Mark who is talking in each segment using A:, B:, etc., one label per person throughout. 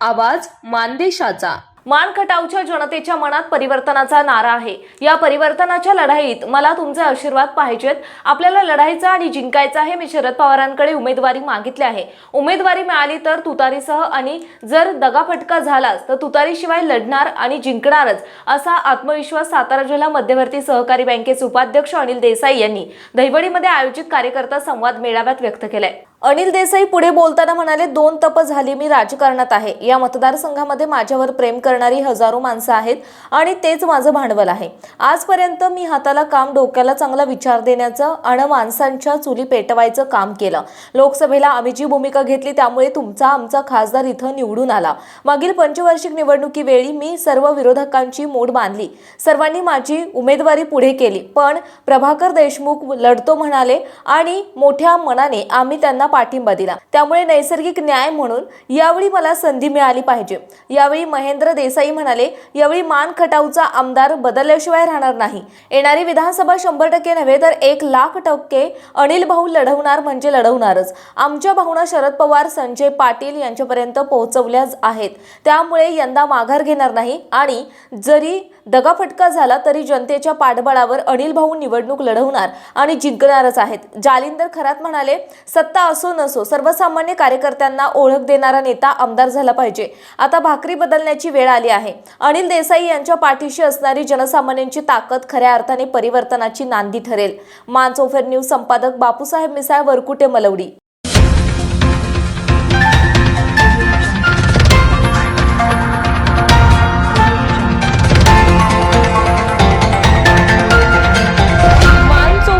A: आवाज मानदेशाचा.
B: मान खटावच्या जनतेच्या मनात परिवर्तनाचा नारा आहे. या परिवर्तनाच्या लढाईत मला तुमचे आशीर्वाद पाहिजेत. आपल्याला लढायचा आणि जिंकायचं आहे मी शरद पवारांकडे उमेदवारी मागितली आहे. उमेदवारी मिळाली तर तुतारीसह आणि जर दगाफटका झालाच तर तुतारीशिवाय लढणार आणि जिंकणारच असा आत्मविश्वास सातारा जिल्हा मध्यवर्ती सहकारी बँकेचे उपाध्यक्ष अनिल देसाई यांनी दहिवडीमध्ये आयोजित कार्यकर्ता संवाद मेळाव्यात व्यक्त केलाय. अनिल देसाई पुढे बोलताना म्हणाले दोन तप झाली मी राजकारणात आहे. या मतदारसंघामध्ये माझ्यावर प्रेम करणारी हजारो माणसं आहेत आणि तेच माझं भांडवल आहे. आजपर्यंत मी हाताला काम डोक्याला चांगला विचार देण्याचं आणि माणसांच्या चुली पेटवायचं काम केलं. लोकसभेला आम्ही जी भूमिका घेतली त्यामुळे तुमचा आमचा खासदार इथं निवडून आला. मागील पंचवार्षिक निवडणुकीवेळी मी सर्व विरोधकांची मोड बांधली सर्वांनी माझी उमेदवारी पुढे केली पण प्रभाकर देशमुख लढतो म्हणाले आणि मोठ्या मनाने आम्ही त्यांना पाठिंबा दिला. त्यामुळे नैसर्गिक न्याय म्हणून यावेळी मला संधी मिळाली पाहिजे. यावेळी महेंद्र देसाई म्हणाले यावेळी मान खटावचा आमदार बदलल्याशिवाय राहणार नाही. येणारी विधानसभा शंभर टक्के नव्हे तर एक लाख टक्के अनिल भाऊ लढवणार म्हणजे लढवणारच. आमच्या भावना शरद पवार संजय पाटील यांच्यापर्यंत पोहोचवल्याच आहेत. त्यामुळे यंदा माघार घेणार नाही आणि जरी दगाफटका झाला तरी जनतेच्या पाठबळावर अनिल भाऊ निवडणूक लढवणार आणि जिंकणारच आहेत. जालिंदर खरात म्हणाले सत्ता असो नसो सर्वसामान्य कार्यकर्त्यांना ओळख देणारा नेता आमदार झाला पाहिजे. आता भाकरी बदलण्याची वेळ आली आहे. अनिल देसाई यांच्या पाठीशी असणारी जनसामान्यांची ताकद खऱ्या अर्थाने परिवर्तनाची नांदी ठरेल. मानसोफेर न्यूज संपादक बापूसाहेब मिसाळ वरकुटे मलवडी.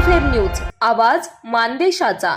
A: न्यूज आवाज मानदेशाचा.